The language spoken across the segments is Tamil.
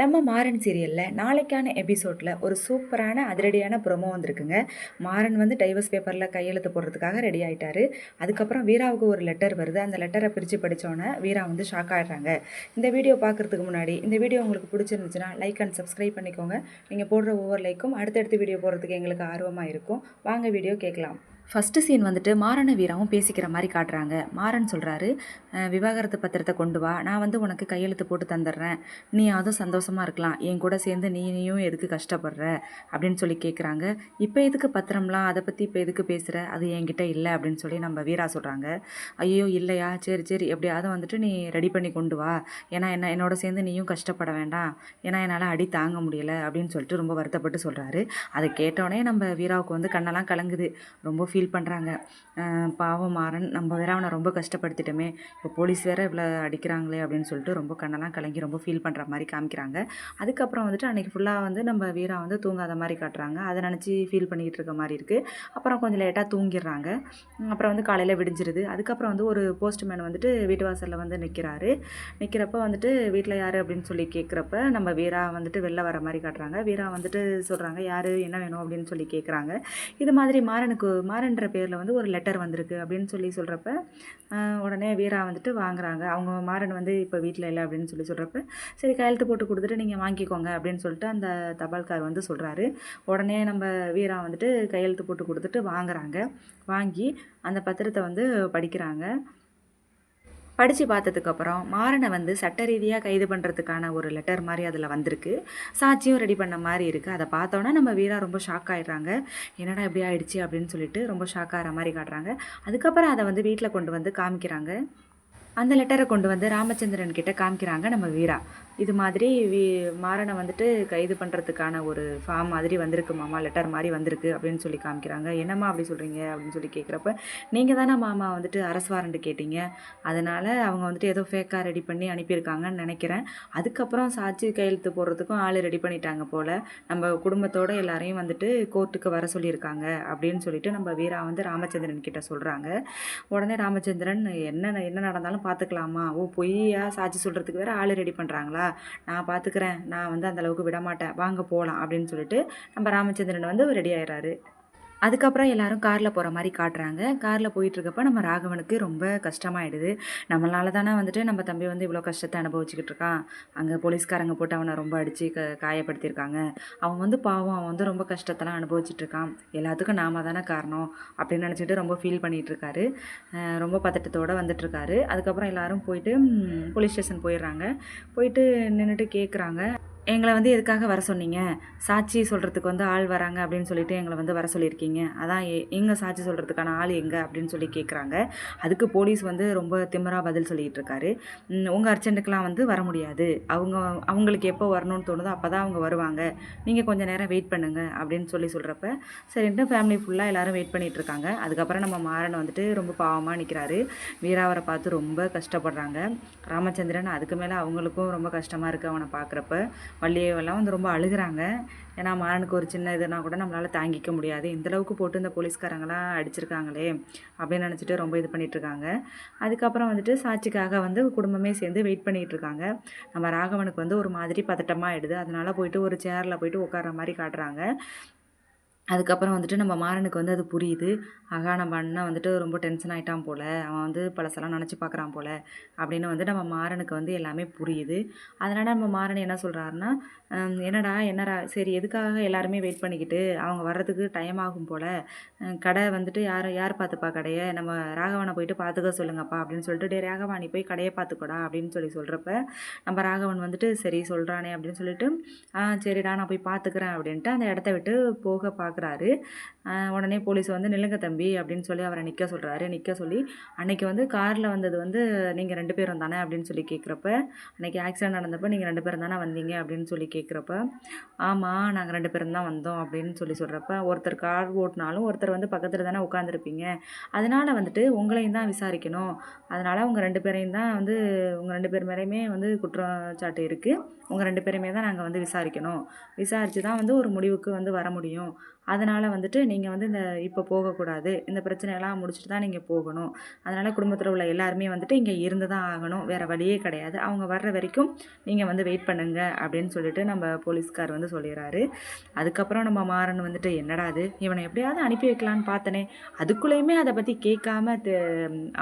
நம்ம மாறன் சீரியலில் நாளைக்கான எபிசோடில் ஒரு சூப்பரான அதிரடியான ப்ரொமோ வந்திருக்குங்க. மாறன் வந்து டைவர்ஸ் பேப்பரில் கையெழுத்து போடுறதுக்காக ரெடி ஆகிட்டாரு அதுக்கப்புறம் வீராவுக்கு ஒரு லெட்டர் வருது. அந்த லெட்டரை பிரித்து படித்தோன்னே வீரா வந்து ஷாக் ஆகிடுறாங்க இந்த வீடியோ பார்க்குறதுக்கு முன்னாடி இந்த வீடியோ உங்களுக்கு பிடிச்சிருந்துச்சுன்னா லைக் அண்ட் சப்ஸ்கிரைப் பண்ணிக்கோங்க. நீங்கள் போடுற ஒவ்வொரு லைக்கும் அடுத்தடுத்து வீடியோ போடுறதுக்கு எங்களுக்கு ஆர்வமாக இருக்கும். வாங்க வீடியோ கேட்கலாம். ஃபஸ்ட்டு சீன் வந்துட்டு மாறன வீராவும் பேசிக்கிற மாதிரி காட்டுறாங்க. மாறன் சொல்கிறாரு விவாகரத்து பத்திரத்தை கொண்டு வா. நான் வந்து உனக்கு கையெழுத்து போட்டு தந்துடுறேன். நீ அதுவும் சந்தோஷமாக இருக்கலாம். என் கூட சேர்ந்து நீயும் எதுக்கு கஷ்டப்படுற? அப்படின்னு சொல்லி கேட்குறாங்க இப்போ எதுக்கு பத்திரம்லாம்? அதை பற்றி இப்போ எதுக்கு பேசுகிற அது என்கிட்ட இல்லை. அப்படின்னு சொல்லி நம்ம வீரா சொல்கிறாங்க ஐயோ இல்லையா? சரி சரி. எப்படியாவது வந்துட்டு நீ ரெடி பண்ணி கொண்டு வா. ஏன்னா என்ன என்னோட சேர்ந்து நீயும் கஷ்டப்பட வேண்டாம். ஏன்னா என்னால் அடி தாங்க முடியலை. அப்படின்னு சொல்லிட்டு ரொம்ப வருத்தப்பட்டு சொல்கிறாரு அதை கேட்டோடனே நம்ம வீராவுக்கு வந்து கண்ணெல்லாம் கலங்குது. ரொம்ப ஃபீல் பண்ணுறாங்க பாவம் மாறன் நம்ம வேற அவனை ரொம்ப கஷ்டப்படுத்திட்டோமே. இப்போ போலீஸ் வேற இவ்வளோ அடிக்கிறாங்களே அப்படின்னு சொல்லிட்டு ரொம்ப கண்ணெல்லாம் கலங்கி ரொம்ப ஃபீல் பண்ணுற மாதிரி காமிக்கிறாங்க. அதுக்கப்புறம் வந்துட்டு அன்றைக்கி ஃபுல்லாக வந்து நம்ம வீரா வந்து தூங்காத மாதிரி காட்டுறாங்க. அதை நினச்சி ஃபீல் பண்ணிக்கிட்டு இருக்க மாதிரி இருக்குது அப்புறம் கொஞ்சம் லேட்டாக தூங்கிடுறாங்க. அப்புறம் வந்து காலையில் விடிஞ்சிருது. அதுக்கப்புறம் வந்து ஒரு போஸ்ட்மேன் வந்துட்டு வீட்டு வாசலில் வந்து நிற்கிறாரு நிற்கிறப்ப வந்துட்டு வீட்டில் யார் அப்படின்னு சொல்லி கேட்குறப்ப நம்ம வீரா வந்துட்டு வெளில வர மாதிரி காட்டுறாங்க. வீரா வந்துட்டு சொல்கிறாங்க யார்? என்ன வேணும்? அப்படின்னு சொல்லி கேட்குறாங்க இது மாதிரி மாறனுக்கு மாறன்ற பேரில் வந்து ஒரு லெட்டர் வந்திருக்கு அப்படின்னு சொல்லி சொல்கிறப்ப உடனே வீரா வந்துட்டு வாங்குறாங்க. அவங்க மாறன் வந்து இப்போ வீட்டில் இல்லை அப்படின்னு சொல்லி சொல்கிறப்ப சரி கையெழுத்து போட்டு கொடுத்துட்டு நீங்கள் வாங்கிக்கோங்க அப்படின்னு சொல்லிட்டு அந்த தபால்கார் வந்து சொல்கிறாரு உடனே நம்ம வீரா வந்துட்டு கையெழுத்து போட்டு கொடுத்துட்டு வாங்குறாங்க. வாங்கி அந்த பத்திரத்தை வந்து படிக்கிறாங்க. படித்து பார்த்ததுக்கப்புறம் மாறனை வந்து சட்ட ரீதியாக கைது பண்ணுறதுக்கான ஒரு லெட்டர் மாதிரி அதில் வந்திருக்கு. சாட்சியும் ரெடி பண்ண மாதிரி இருக்குது அதை பார்த்தோன்னா நம்ம வீரா ரொம்ப ஷாக் ஆகிடுறாங்க என்னடா இப்படி ஆயிடுச்சு அப்படின்னு சொல்லிட்டு ரொம்ப ஷாக் ஆகிற மாதிரி காட்டுறாங்க. அதுக்கப்புறம் அதை வந்து வீட்டில் கொண்டு வந்து காமிக்கிறாங்க. அந்த லெட்டரை கொண்டு வந்து ராமச்சந்திரன் கிட்ட காமிக்கிறாங்க நம்ம வீரா. இது மாதிரி வீ மாறனை வந்துட்டு கைது பண்ணுறதுக்கான ஒரு ஃபார்ம் மாதிரி வந்திருக்கு மாமா. லெட்டர் மாதிரி வந்திருக்கு அப்படின்னு சொல்லி காமிக்கிறாங்க. என்னம்மா அப்படி சொல்கிறீங்க அப்படின்னு சொல்லி கேட்குறப்ப நீங்கள் தானே மாமா வந்துட்டு அரசு வாரண்ட் கேட்டீங்க. அதனால் அவங்க வந்துட்டு ஏதோ ஃபேக்காக ரெடி பண்ணி அனுப்பியிருக்காங்கன்னு நினைக்கிறேன். அதுக்கப்புறம் சாட்சி கையெழுத்து போடுறதுக்கும் ஆள் ரெடி பண்ணிட்டாங்க போல். நம்ம குடும்பத்தோடு எல்லாரையும் வந்துட்டு கோர்ட்டுக்கு வர சொல்லியிருக்காங்க. அப்படின்னு சொல்லிட்டு நம்ம வீரா வந்து ராமச்சந்திரன் கிட்ட சொல்கிறாங்க உடனே ராமச்சந்திரன் என்ன என்ன நடந்தாலும் பார்த்துக்கலாமா ஓ பொய்யா சாட்சி சொல்கிறதுக்கு வேறு ஆள் ரெடி பண்ணுறாங்களா நான் பார்த்துக்கிறேன் நான் வந்து அந்தளவுக்கு விட மாட்டேன் வாங்க போகலாம் அப்படின்னு சொல்லிட்டு நம்ம ராமச்சந்திரன் வந்து ரெடி ஆயிடுறாரு அதுக்கப்புறம் எல்லாரும் காரில் போகிற மாதிரி காட்டுறாங்க. காரில் போயிட்டுருக்கப்ப நம்ம ராகவனுக்கு ரொம்ப கஷ்டமாயிடுது. நம்மளால தானே வந்துட்டு நம்ம தம்பி வந்து இவ்வளோ கஷ்டத்தை அனுபவிச்சுக்கிட்டு இருக்கான். அங்கே போலீஸ்காரங்க போட்டு அவனை ரொம்ப அடித்து க காயப்படுத்தியிருக்காங்க. அவன் வந்து பாவம் அவன் வந்து ரொம்ப கஷ்டத்தெல்லாம் அனுபவிச்சுட்ருக்கான் எல்லாத்துக்கும் நாம தானே காரணம் அப்படின்னு நினச்சிட்டு ரொம்ப ஃபீல் பண்ணிகிட்ருக்காரு ரொம்ப பதட்டத்தோடு வந்துட்டுருக்காரு. அதுக்கப்புறம் எல்லாரும் போயிட்டு போலீஸ் ஸ்டேஷன் போயிடுறாங்க. போயிட்டு நின்றுட்டு கேட்குறாங்க எங்களை வந்து எதுக்காக வர சொன்னீங்க? சாட்சி சொல்கிறதுக்கு வந்து ஆள் வராங்க அப்படின்னு சொல்லிட்டு எங்களை வந்து வர சொல்லியிருக்கீங்க. அதான் எ எங்கே சாட்சி சொல்கிறதுக்கான ஆள் எங்கே அப்படின்னு சொல்லி கேட்குறாங்க அதுக்கு போலீஸ் வந்து ரொம்ப திமராக பதில் சொல்லிகிட்டு இருக்காரு உங்கள் அர்ஜென்ட்டுக்கெலாம் வந்து வர முடியாது. அவங்க அவங்களுக்கு எப்போ வரணும்னு தோணுதோ அப்போ தான் அவங்க வருவாங்க. நீங்கள் கொஞ்சம் நேரம் வெயிட் பண்ணுங்கள் அப்படின்னு சொல்லி சொல்கிறப்ப சரின்ட்டு ஃபேமிலி ஃபுல்லாக எல்லோரும் வெயிட் பண்ணிகிட்டு இருக்காங்க அதுக்கப்புறம் நம்ம மாறன் வந்துட்டு ரொம்ப பாவமாக நிற்கிறாரு வீராவரை பார்த்து ரொம்ப கஷ்டப்படுறாங்க. ராமச்சந்திரன் அதுக்கு மேலே அவங்களுக்கும் ரொம்ப கஷ்டமாக இருக்குது அவனை பார்க்குறப்ப. வள்ளியெல்லாம் வந்து ரொம்ப அழுகிறாங்க. ஏன்னா மாறனுக்கு ஒரு சின்ன இதுனா கூட நம்மளால் தாங்கிக்க முடியாது. இந்தளவுக்கு போட்டு இந்த போலீஸ்காரங்களாம் அடிச்சிருக்காங்களே அப்படின்னு நினச்சிட்டு ரொம்ப இது பண்ணிகிட்ருக்காங்க அதுக்கப்புறம் வந்துட்டு சாட்சிக்காக வந்து குடும்பமே சேர்ந்து வெயிட் பண்ணிகிட்டு இருக்காங்க நம்ம ராகவனுக்கு வந்து ஒரு மாதிரி பதட்டமாக ஆகிடுது அதனால் போயிட்டு ஒரு சேரில் போயிட்டு உட்கார மாதிரி காட்டுறாங்க. அதுக்கப்புறம் வந்துட்டு நம்ம மாறனுக்கு வந்து அது புரியுது. ஆகா நம்ம அண்ணன் வந்துட்டு ரொம்ப டென்ஷன் ஆகிட்டான் போல். அவன் வந்து பழசெல்லாம் நினச்சி பார்க்குறான் போல். அப்படின்னு வந்து நம்ம மாறனுக்கு வந்து எல்லாமே புரியுது. அதனால் நம்ம மாறன் என்ன சொல்கிறாருன்னா என்னடா என்னடா? சரி எதுக்காக எல்லாருமே வெயிட் பண்ணிக்கிட்டு அவங்க வர்றதுக்கு டைம் ஆகும் போல்? கடை வந்துட்டு யார் யார் பார்த்துப்பா கடையை? நம்ம ராகவனை போயிட்டு பார்த்துக்க சொல்லுங்கப்பா. அப்படின்னு சொல்லிட்டு டே ராகவா நீ போய் கடையை பார்த்துக்கோடா அப்படின்னு சொல்லி சொல்கிறப்ப நம்ம ராகவன் வந்துட்டு சரி சொல்கிறானே அப்படின்னு சொல்லிட்டு ஆ சரிடா நான் போய் பார்த்துக்கிறேன் அப்படின்ட்டு அந்த இடத்த விட்டு போக பார்க்க பார்க்குறாரு உடனே போலீஸ் வந்து நில்லுங்க தம்பி அப்படின்னு சொல்லி அவரை நிற்க சொல்கிறாரு நிற்க சொல்லி அன்னைக்கு வந்து காரில் வந்தது வந்து நீங்கள் ரெண்டு பேரும் தானே? அப்படின்னு சொல்லி கேட்குறப்ப அன்றைக்கி ஆக்சிடென்ட் நடந்தப்போ நீங்கள் ரெண்டு பேரும் தானே வந்தீங்க? அப்படின்னு சொல்லி கேட்குறப்ப ஆமாம் நாங்கள் ரெண்டு பேரும் தான் வந்தோம் அப்படின்னு சொல்லி சொல்கிறப்ப ஒருத்தர் கார் ஓட்டினாலும் ஒருத்தர் வந்து பக்கத்தில் தானே உட்காந்துருப்பீங்க அதனால் வந்துட்டு உங்களையும் தான் விசாரிக்கணும். அதனால் உங்கள் ரெண்டு பேரையும் தான் வந்து உங்கள் ரெண்டு பேர் மேலேயுமே வந்து குற்றச்சாட்டு இருக்குது உங்கள் ரெண்டு பேருமே தான் நாங்கள் வந்து விசாரிக்கணும். விசாரித்து தான் வந்து ஒரு முடிவுக்கு வந்து வர முடியும். அதனால் வந்துட்டு நீங்கள் வந்து இந்த இப்போ போகக்கூடாது. இந்த பிரச்சனையெல்லாம் முடிச்சுட்டு தான் நீங்கள் போகணும். அதனால் குடும்பத்தில் உள்ள எல்லாருமே வந்துட்டு இங்கே இருந்து தான் ஆகணும். வேறு வழியே கிடையாது. அவங்க வர்ற வரைக்கும் நீங்கள் வந்து வெயிட் பண்ணுங்க அப்படின்னு சொல்லிட்டு நம்ம போலீஸ்கார் வந்து சொல்லிடுறாரு அதுக்கப்புறம் நம்ம மாறன் வந்துட்டு என்னடாது இவனை எப்படியாவது அனுப்பி வைக்கலான்னு பார்த்தனே. அதுக்குள்ளேயுமே அதை பற்றி கேட்காம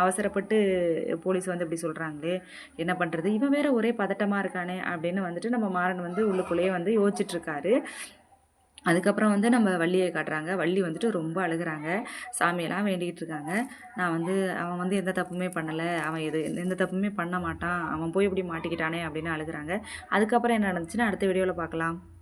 அவசரப்பட்டு போலீஸ் வந்து இப்படி சொல்கிறாங்களே என்ன பண்ணுறது இவன் வேற ஒரே பதட்டமாக இருக்கானே. அப்படின்னு வந்துட்டு நம்ம மாறன் வந்து உள்ளுக்குள்ளேயே வந்து யோசிச்சுட்ருக்காரு அதுக்கப்புறம் வந்து நம்ம வள்ளியை காட்டுறாங்க. வள்ளி வந்துட்டு ரொம்ப அழுகுறாங்க. சாமியெல்லாம் வேண்டிகிட்டு இருக்காங்க. நான் வந்து அவன் வந்து எந்த தப்புமே பண்ணலை. அவன் எது எந்த தப்புமே பண்ண மாட்டான். அவன் போய் இப்படி மாட்டிக்கிட்டானே அப்படின்னு அழுகுறாங்க. அதுக்கப்புறம் என்ன நடந்துச்சுன்னா அடுத்த வீடியோவில் பார்க்கலாம்.